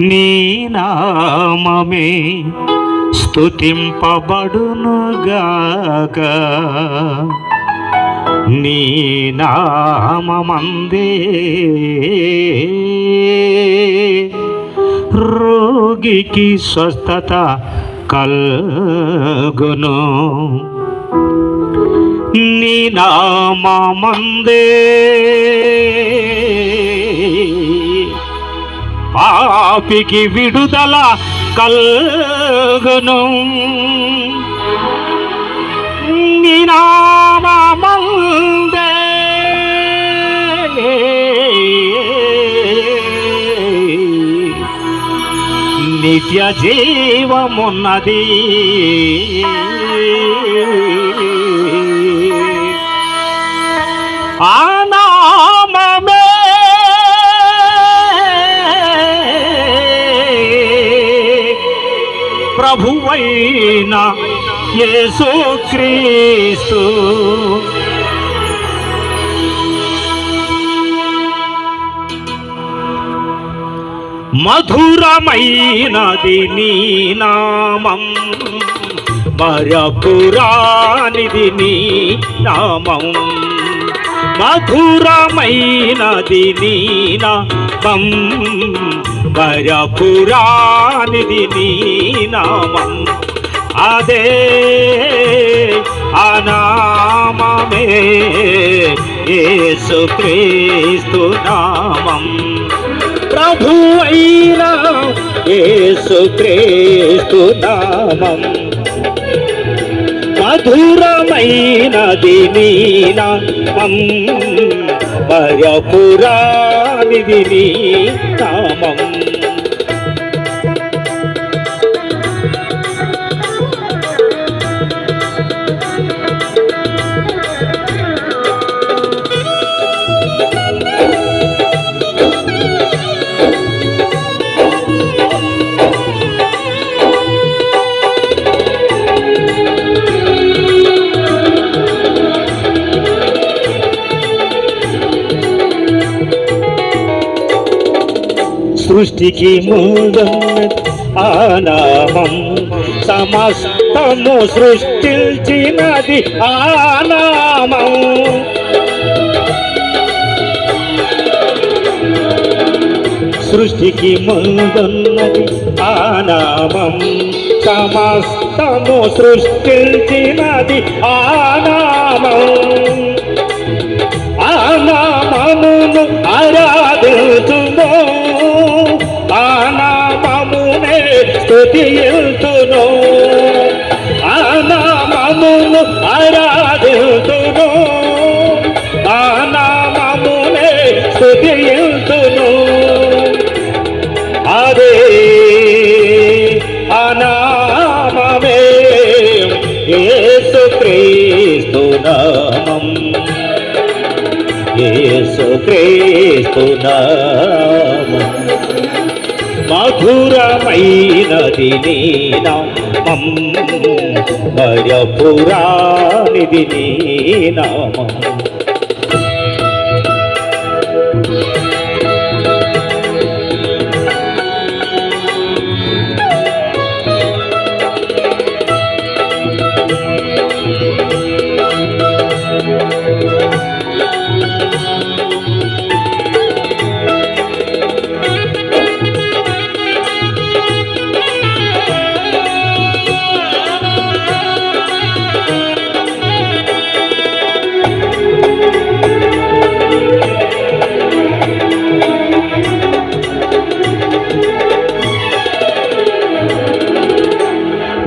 నీ నామమే స్తుతింపబడునుగాక నీ నామమందే రోగికి స్వస్థత కల్గును. నీ నామమందే పాపికి విడుదల కల్గును. నీ నిత్య జీవమున్నది. ఆ ప్రభువైన యేసుక్రీస్తు. మధురమైనది నీ నామం మరపురానిది నీ నామం. మధురమైనది నీ నామం మరపురానిది నామం అదే అనామమే యేసుక్రీస్తు నామం. ప్రభు అయిన యేసుక్రీస్తు నామం. మధురమైనది నీ నామం మరపురానిది నీ నామం. సృష్టికి మూలన్న ఆనామం సమస్తము సృష్టించినది ఆనామం సృష్టికి ముందున్నది ఆనామం సమస్తము సృష్టించినది ఆనామం స్తుతియుతును అదే అనామమే యేసుక్రీస్తు నామం. యేసుక్రీస్తు నామం. మధురమైనది నీ నామం. మరపురానిది నీ నామం. Thank you.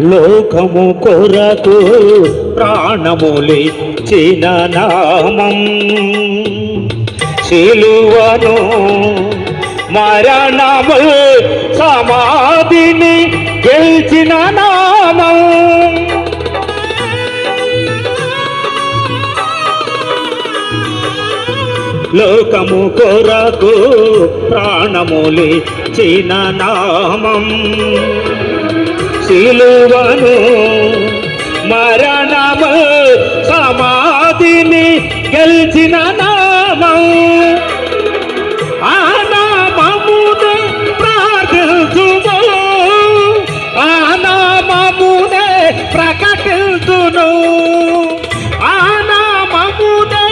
లోకము కొరకు ప్రాణములిచ్చిన నామం. సిలువను మరణము సమాధిని గెలిచిన నామం. లోకము కొరకు ప్రాణములి ప్రాణములిచ్చిన నామం. సిలువను మరణము సమాధిని గెలిచిన నామం. ఆ ఆ నామమునే ప్రకటించును. ఆ నామమునే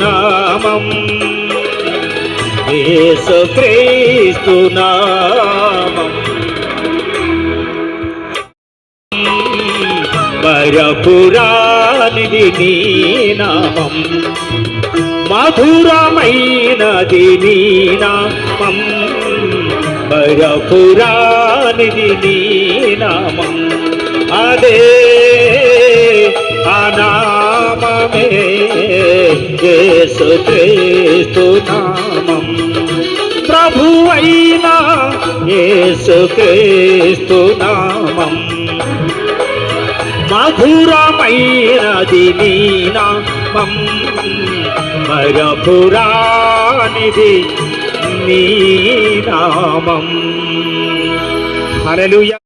నామం. పరపురానిది నీ నామం. మధురమైనది నీ నామం. పరపురానిది నీ నామం. అదే అనామమే. యేసు క్రీస్తు నామం ప్రభువైన యేసు క్రీస్తు మధురమైనది నీ నామం మరపురానిది నీ నామం. హల్లెలూయా.